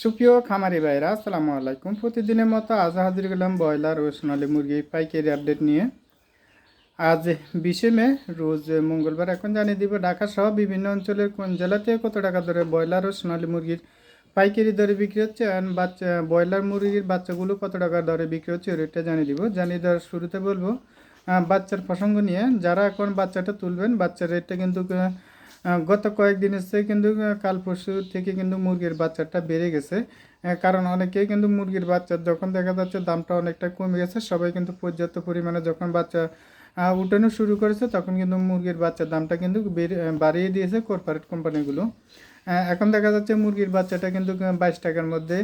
সুপ্রিয় খামারি ভাইরা, আসসালামু আলাইকুম। প্রতিদিনের মতো আজ হাজির গেলাম ব্রয়লার ও সোনালী মুরগি পাইকারি আপডেট নিয়ে। আজ বিশে মে, রোজ মঙ্গলবার এখন জানিয়ে দিব ঢাকা সহ বিভিন্ন অঞ্চলের কোন জেলাতে কত টাকা দরে ব্রয়লার ও সোনালী মুরগির পাইকারি দরে বিক্রি হচ্ছে আর বাচ্চা, ব্রয়লার মুরগির বাচ্চাগুলো কত টাকা দরে বিক্রি হচ্ছে রেটটা জানিয়ে দিব। জানিয়ে দেওয়ার শুরুতে বলব বাচ্চার প্রসঙ্গ নিয়ে, যারা এখন বাচ্চাটা তুলবেন, বাচ্চার রেটটা কিন্তু গত কয়েকদিন চেয়ে কিন্তু কাল পরশু থেকে কিন্তু মুরগির বাচ্চাটা বেড়ে গেছে। কারণ অনেকেই কিন্তু মুরগির বাচ্চার যখন দেখা যাচ্ছে দামটা অনেকটা কমে গেছে, সবাই কিন্তু পর্যাপ্ত পরিমাণে যখন বাচ্চা উঠানো শুরু করেছে, তখন কিন্তু মুরগির বাচ্চার দামটা কিন্তু বেড়ে- বাড়িয়ে দিয়েছে কর্পোরেট কোম্পানিগুলো এখন দেখা যাচ্ছে মুরগির বাচ্চাটা কিন্তু বাইশ টাকার মধ্যে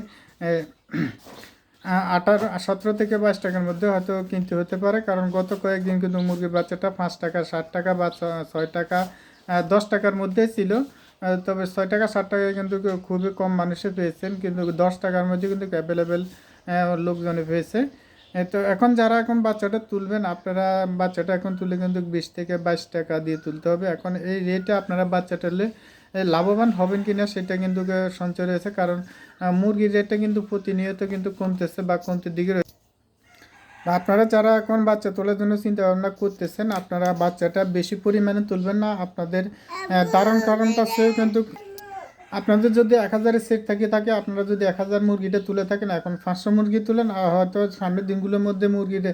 আঠারো, সতেরো থেকে বাইশ টাকার মধ্যে হয়তো কিনতে হতে পারে। কারণ গত কয়েকদিন কিন্তু মুরগির বাচ্চাটা পাঁচ টাকা, ষাট টাকা বা ছয় টাকা দশ টাকার মধ্যে ছিল। তবে ছয় টাকা ষাট টাকায় কিন্তু খুবই কম মানুষে পেয়েছেন, কিন্তু দশ টাকার মধ্যে কিন্তু অ্যাভেলেবেল লোকজনে পেয়েছে। তো এখন যারা এখন বাচ্চাটা তুলবেন, আপনারা বাচ্চাটা এখন তুলে কিন্তু বিশ থেকে বাইশ টাকা দিয়ে তুলতে হবে। এখন এই রেটে আপনারা বাচ্চাটা লাভবান হবেন কিনা সেটা কিন্তু সঞ্চয় রয়েছে, কারণ মুরগির রেটটা কিন্তু প্রতিনিয়ত কিন্তু কমতেছে বা কমতে দিকে রয়েছে আপনারা যারা এখন বাচ্চা তোলার জন্য চিন্তা ভাবনা করতেছেন, আপনারা বাচ্চাটা বেশি পরিমাণে তুলবেন না। আপনাদের ধারণ কারণটা সে কিন্তু আপনাদের যদি এক হাজারের সেট থাকে থাকে, আপনারা যদি এক হাজার মুরগিটা তুলে থাকেন, এখন পাঁচশো মুরগি তুলেন হয়তো সামনের দিনগুলোর মধ্যে মুরগির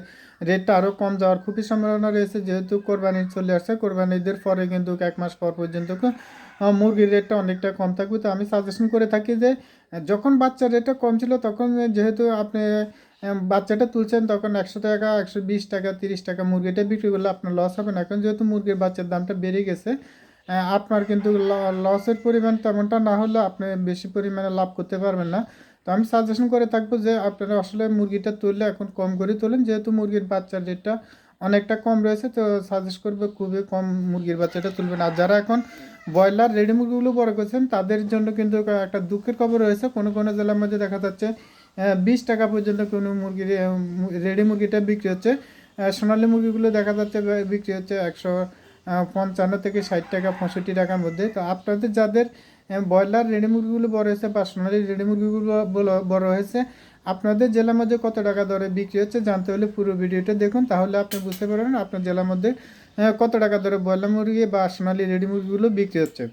রেটটা আরও কম যাওয়ার খুবই সম্ভাবনা রয়েছে। যেহেতু কোরবানি চলে আসছে, কোরবানিদের পরে কিন্তু এক মাস পর পর্যন্ত মুরগির রেটটা অনেকটা কম থাকবে। তো আমি সাজেশন করে থাকি যে, যখন বাচ্চার রেটটা কম ছিল, তখন যেহেতু আপনি বাচ্চাটা তুলছেন তখন একশো টাকা, একশো বিশ টাকা, তিরিশ টাকা মুরগিটা বিক্রি করলে আপনার লস হবে না। এখন যেহেতু মুরগির বাচ্চার দামটা বেড়ে গেছে আপনার কিন্তু লসের পরিমাণ তেমনটা না হলে আপনি বেশি পরিমাণে লাভ করতে পারবেন না। তো আমি সাজেশন করে থাকব যে আপনারা আসলে মুরগিটা তুললে এখন কম করে তোলেন, যেহেতু মুরগির বাচ্চার রেটটা অনেকটা কম রয়েছে, তো সাজেস্ট করবে খুবই কম মুরগির বাচ্চাটা তুলবেন। আর যারা এখন ব্রয়লার, রেডি মুরগিগুলো বড় করছেন, তাদের জন্য কিন্তু একটা দুঃখের খবর রয়েছে। কোনো কোনো জেলার মধ্যে দেখা যাচ্ছে বিশ টাকা পর্যন্ত কোনো মুরগির রেডি মুরগিটা বিক্রি হচ্ছে। সোনালি মুরগিগুলো দেখা যাচ্ছে বিক্রি হচ্ছে একশো পঞ্চান্ন থেকে ষাট টাকা, পঁয়ষট্টি টাকার মধ্যে। তো আপনাদের যাদের ব্রয়লার রেডি মুরগিগুলো বড় হয়েছে বা সোনালি রেডি মুরগিগুলো বড় হয়েছে, আপনাদের জেলার মধ্যে কত টাকা দরে বিক্রি হচ্ছে জানতে হলে পুরো ভিডিওটা দেখুন। তাহলে আপনি বুঝতে পারবেন আপনার জেলার মধ্যে কত টাকা দরে ব্রয়লার মুরগি বা সোনালি রেডি মুরগিগুলো বিক্রি হচ্ছে।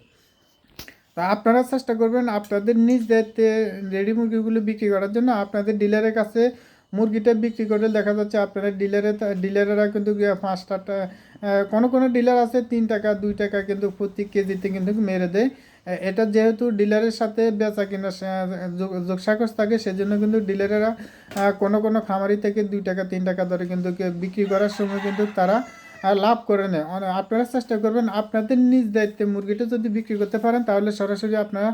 তা আপনারা চেষ্টা করবেন আপনাদের নিজ দায়িত্বে রেডি মুরগিগুলো বিক্রি করার জন্য। আপনাদের ডিলারের কাছে মুরগিটা বিক্রি করে দেখা যাচ্ছে আপনারা ডিলারে ডিলারেরা কিন্তু গিয়ে পাঁচটা কোনো কোনো ডিলার আছে তিন টাকা, দুই টাকা কিন্তু প্রতি কেজিতে কিন্তু মেরে দেয়। এটা যেহেতু ডিলারের সাথে বেচা কিনা যোগসাকস থাকে, সেজন্য কিন্তু ডিলারেরা কোনো কোনো খামারি থেকে দুই টাকা, তিন টাকা ধরে কিন্তু বিক্রি করার সময় কিন্তু তারা লাভ করে নেয়। অনে- আপনারা চেষ্টা করবেন আপনাদের নিজ দায়িত্বে মুরগিটা যদি বিক্রি করতে পারেন, তাহলে সরাসরি আপনারা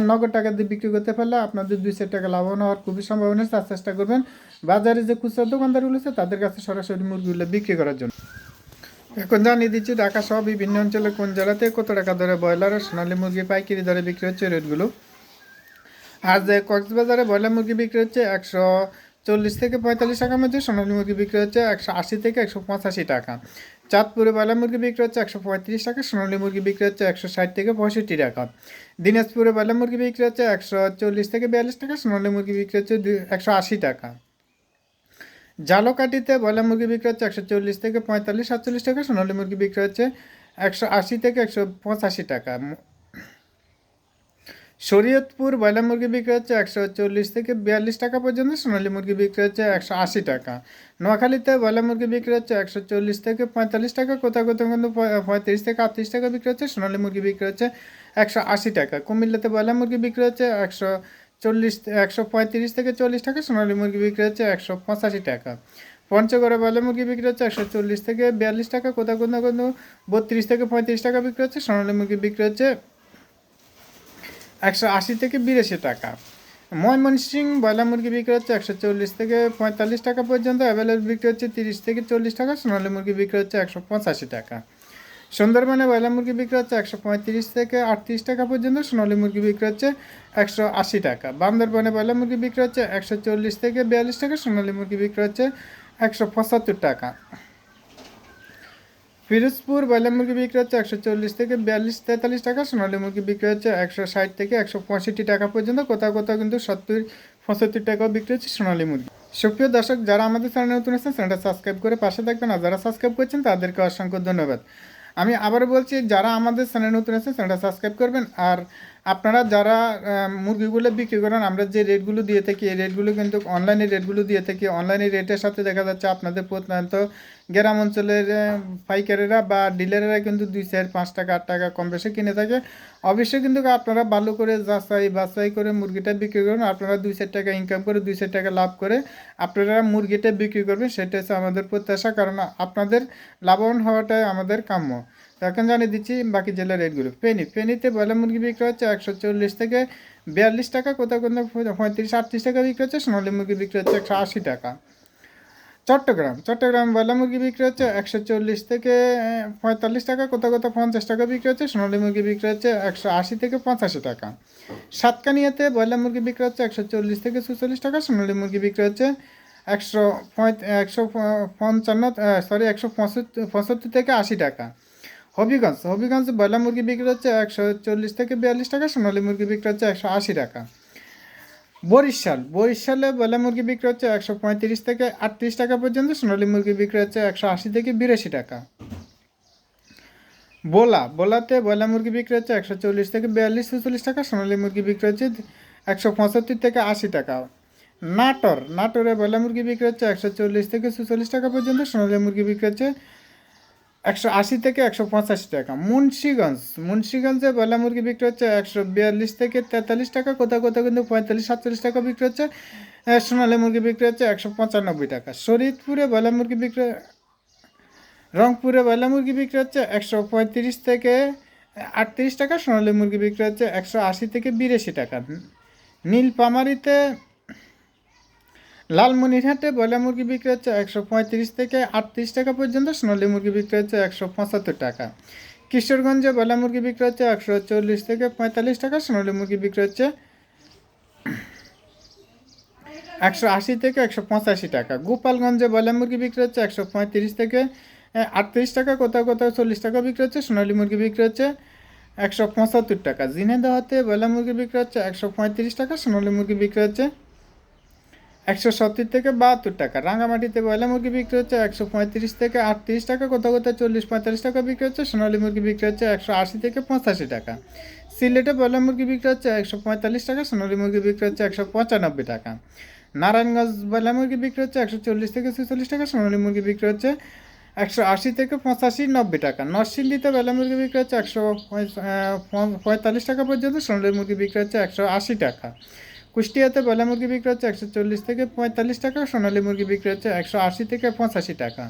নগদ টাকা দিয়ে বিক্রি করতে পারলে আপনাদের দুই চার টাকা লাভবান হওয়ার খুবই সম্ভাবনা তার চেষ্টা করবেন বাজারে যে খুচরা দোকানদারগুলো আছে, তাদের কাছে সরাসরি মুরগিগুলো বিক্রি করার জন্য। এখন জানিয়ে দিচ্ছি, ঢাকা সহ বিভিন্ন অঞ্চলে কোন জেলাতে কত টাকা দরে ব্রয়লার আর সোনালী মুরগি পাইকারি দরে বিক্রি হচ্ছে রেটগুলো? আজ কক্সবাজারে ব্রয়লার মুরগি বিক্রি হচ্ছে একশো চল্লিশ থেকে পঁয়তাল্লিশ টাকার মধ্যে সোনালী মুরগি বিক্রি হচ্ছে একশো আশি থেকে একশো পঁচাশি টাকা। চাঁদপুরে ব্রয়লার মুরগি বিক্রি হচ্ছে একশো পঁয়ত্রিশ টাকা, সোনালী মুরগি বিক্রি হচ্ছে একশো ষাট থেকে পঁয়ষট্টি টাকা। দিনাজপুরে ব্রয়লার মুরগি বিক্রি হচ্ছে একশো চল্লিশ থেকে বিয়াল্লিশ টাকা, সোনালী মুরগি বিক্রি হচ্ছে একশো আশি টাকা। জালকাটিতে ব্রয়লার মুরগি বিক্রি হচ্ছে একশো চল্লিশ থেকে পঁয়তাল্লিশ, সাতচল্লিশ টাকা, সোনালী মুরগি বিক্রি হচ্ছে একশো আশি থেকে একশো পঁচাশি টাকা। শরীয়তপুর ব্রয়লার মুরগি বিক্রি হচ্ছে একশো চল্লিশ থেকে বিয়াল্লিশ টাকা পর্যন্ত, সোনালী মুরগি বিক্রি হচ্ছে একশো আশি টাকা। নোয়াখালীতে ব্রয়লার মুরগি বিক্রি হচ্ছে একশো চল্লিশ থেকে পঁয়তাল্লিশ টাকা কোথাও কোথাও কিন্তু পঁয়ত্রিশ থেকে আটত্রিশ টাকা বিক্রি হচ্ছে, সোনালী মুরগি বিক্রি হচ্ছে একশো আশি টাকা। কুমিল্লাতে ব্রয়লার মুরগি বিক্রি হচ্ছে একশো চল্লিশ, একশো পঁয়ত্রিশ থেকে চল্লিশ টাকা, সোনালী মুরগি বিক্রি হচ্ছে একশো পঁচাশি টাকা। পঞ্চগড়ে ব্রয়লার মুরগি বিক্রি হচ্ছে একশো চল্লিশ থেকে বিয়াল্লিশ টাকা কোথাও কোথাও কিন্তু বত্রিশ থেকে পঁয়ত্রিশ টাকা বিক্রি হচ্ছে, সোনালী মুরগি বিক্রি হচ্ছে একশো আশি থেকে বিরাশি টাকা। ময়মনসিং ব্রয়লার মুরগি বিক্রি হচ্ছে একশো চল্লিশ থেকে পঁয়তাল্লিশ টাকা পর্যন্ত। অ্যাভেলেবল বিক্রি হচ্ছে তিরিশ থেকে চল্লিশ টাকা। সোনালী মুরগি বিক্রি হচ্ছে একশো পঁচাশি টাকা। সুন্দরবনে ব্রয়লার মুরগি বিক্রি হচ্ছে একশো পঁয়ত্রিশ থেকে আটত্রিশ টাকা পর্যন্ত। সোনালী মুরগি বিক্রি হচ্ছে একশো আশি টাকা। বান্দরবনে ব্রয়লার মুরগি বিক্রি হচ্ছে একশো চল্লিশ থেকে বিয়াল্লিশ টাকা। সোনালী মুরগি বিক্রি হচ্ছে একশো পঁচাত্তর টাকা। ফিরোজপুর ব্রয়লার মুরগি বিক্রি হচ্ছে একশো চল্লিশ থেকে বিয়াল্লিশ, তেতাল্লিশ টাকা। সোনালী মুরগি বিক্রি হচ্ছে একশো ষাট থেকে একশো পঁয়ষট্টি টাকা পর্যন্ত। কোথাও কোথাও কিন্তু সত্তর, পঁয়ষট্টি টাকাও বিক্রি হচ্ছে সোনালী মুরগি। সুপ্রিয় দর্শক, যারা আমাদের চ্যানেলে নতুন আছেন চ্যানেলটা সাবস্ক্রাইব করে পাশে থাকবেন। আর যারা সাবস্ক্রাইব করছেন, তাদেরকে অসংখ্য ধন্যবাদ। আমি আবার বলছি, যারা আমাদের চ্যানেলে নতুন আছেন চ্যানেলটা সাবস্ক্রাইব করবেন। আর আপনারা যারা মুরগিগুলো বিক্রি করেন, আমরা যে রেটগুলো দিয়ে থাকি, এই রেটগুলো কিন্তু অনলাইনে রেটগুলো দিয়ে থাকি। অনলাইনে রেটের সাথে দেখা যাচ্ছে আপনাদের প্রত্যন্ত গ্রাম অঞ্চলের পাইকারেরা বা ডিলারেরা কিন্তু দুই, চার, পাঁচ টাকা, আট টাকা কম বেশি কিনে থাকে। অবশ্যই কিন্তু আপনারা ভালো করে যাচাই বাছাই করে মুরগিটা বিক্রি করুন। আপনারা দুই, চার টাকা ইনকাম করে দুই, চার টাকা লাভ করে আপনারা মুরগিটা বিক্রি করবেন, সেটা হচ্ছে আমাদের প্রত্যাশা। কারণ আপনাদের লাভবান হওয়াটাই আমাদের কাম্য। এখন জানিয়ে দিচ্ছি, বাকি জেলার রেটগুলো। ফেনি, ফেনিতে ব্রয়লার মুরগি বিক্রি হচ্ছে একশো চল্লিশ থেকে বিয়াল্লিশ টাকা, কোথাও কোথাও পঁয়ত্রিশ, আটত্রিশ টাকা বিক্রি হচ্ছে, সোনালি মুরগি বিক্রি হচ্ছে একশো আশি টাকা। চট্টগ্রাম চট্টগ্রাম ব্রয়লার মুরগি বিক্রি হচ্ছে একশো চল্লিশ থেকে পঁয়তাল্লিশ টাকা, কোথাও কোথাও পঞ্চাশ টাকা বিক্রি হচ্ছে, সোনালী মুরগি বিক্রি হচ্ছে একশো আশি থেকে পঁচাশি টাকা। সাতকানিয়াতে ব্রয়লার মুরগি বিক্রি হচ্ছে একশো চল্লিশ থেকে সুচল্লিশ টাকা, সোনালী মুরগি বিক্রি হচ্ছে একশো পঁয়ত, একশো পঞ্চান্ন সরি একশো পঁয়ষট্টি থেকে আশি টাকা। হবিগঞ্জ। হবিগঞ্জ ব্রয়লার মুরগি বিক্রি হচ্ছে একশো চল্লিশ থেকে বিয়াল্লিশ টাকা, সোনালী মুরগি বিক্রি হচ্ছে একশো আশি টাকা। বরিশাল। বরিশালে ব্রয়লার মুরগি বিক্রি হচ্ছে একশো পঁয়ত্রিশ থেকে আটত্রিশ টাকা পর্যন্ত, সোনালী মুরগি বিক্রি হচ্ছে একশো আশি থেকে বিরাশি টাকা। বোলা। বোলাতে ব্রয়লার মুরগি বিক্রি হচ্ছে একশো চল্লিশ থেকে বিয়াল্লিশ, ছেচল্লিশ টাকা, সোনালী মুরগি বিক্রি হচ্ছে একশো পঁচাত্তর থেকে আশি টাকা। নাটোর। নাটোরে ব্রয়লার মুরগি বিক্রি হচ্ছে একশো চল্লিশ থেকে ছেচল্লিশ টাকা পর্যন্ত, সোনালী মুরগি বিক্রি হচ্ছে একশো আশি থেকে একশো পঁচাশি টাকা। মুন্সিগঞ্জ। মুন্সিগঞ্জে ব্রয়লার মুরগি বিক্রি হচ্ছে একশো বিয়াল্লিশ থেকে তেতাল্লিশ টাকা, কোথাও কোথাও কিন্তু পঁয়তাল্লিশ, সাতচল্লিশ টাকা বিক্রি হচ্ছে। সোনালী মুরগি বিক্রি হচ্ছে একশো পঁচানব্বই টাকা। শরীরপুরে ব্রয়লার মুরগি বিক্রি রংপুরে ব্রয়লার মুরগি বিক্রি হচ্ছে একশো পঁয়ত্রিশ থেকে আটত্রিশ টাকা, সোনালী মুরগি বিক্রি হচ্ছে একশো আশি থেকে বিরাশি টাকা। নীলপামারিতে লালমনিরহাটে ব্রয়লার মুরগি বিক্রি হচ্ছে একশো পঁয়ত্রিশ থেকে আটত্রিশ টাকা পর্যন্ত, সোনালী মুরগি বিক্রি হচ্ছে একশো পঁচাত্তর টাকা। কিশোরগঞ্জে ব্রয়লার মুরগি বিক্রি হচ্ছে একশো চল্লিশ থেকে পঁয়তাল্লিশ টাকা, সোনালী মুরগি বিক্রি হচ্ছে একশো আশি থেকে একশো পঁচাশি টাকা। গোপালগঞ্জে ব্রয়লার মুরগি বিক্রি হচ্ছে একশো পঁয়ত্রিশ থেকে আটত্রিশ টাকা, কোথাও কোথাও চল্লিশ টাকা বিক্রি হচ্ছে, সোনালী মুরগি বিক্রি হচ্ছে একশো পঁচাত্তর টাকা। জিনেদাহাতে ব্রয়লার মুরগি বিক্রি হচ্ছে একশো পঁয়ত্রিশ টাকা, সোনালী মুরগি বিক্রি হচ্ছে একশো সত্তর থেকে বাহাত্তর টাকা। রাঙামাটিতে ব্রয়লার মুরগি বিক্রি হচ্ছে একশো পঁয়ত্রিশ থেকে আটত্রিশ টাকা কোথাও কোথাও চল্লিশ পঁয়তাল্লিশ টাকা বিক্রি হচ্ছে, সোনালী মুরগি বিক্রি হচ্ছে একশো আশি থেকে পঁচাশি টাকা। সিলেটে ব্রয়লার মুরগি বিক্রি হচ্ছে একশো পঁয়তাল্লিশ টাকা, সোনালী মুরগি বিক্রি হচ্ছে একশো পঁচানব্বই টাকা। নারায়ণগঞ্জ ব্রয়লার মুরগি বিক্রি হচ্ছে একশো চল্লিশ থেকে ছেচল্লিশ টাকা, সোনালী মুরগি বিক্রি হচ্ছে একশো আশি থেকে পঁচাশি নব্বই টাকা। নরসিংদীতে ব্রয়লার মুরগি বিক্রি হচ্ছে একশো পঁয়তাল্লিশ টাকা পর্যন্ত, সোনালী মুরগি বিক্রি হচ্ছে একশো আশি টাকা। কুষ্টিয়াতে বয়লা মুরগি বিক্রি হচ্ছে একশো চল্লিশ থেকে পঁয়তাল্লিশ টাকা, সোনালী মুরগি বিক্রি হচ্ছে একশো আশি থেকে পঁচাশি টাকা।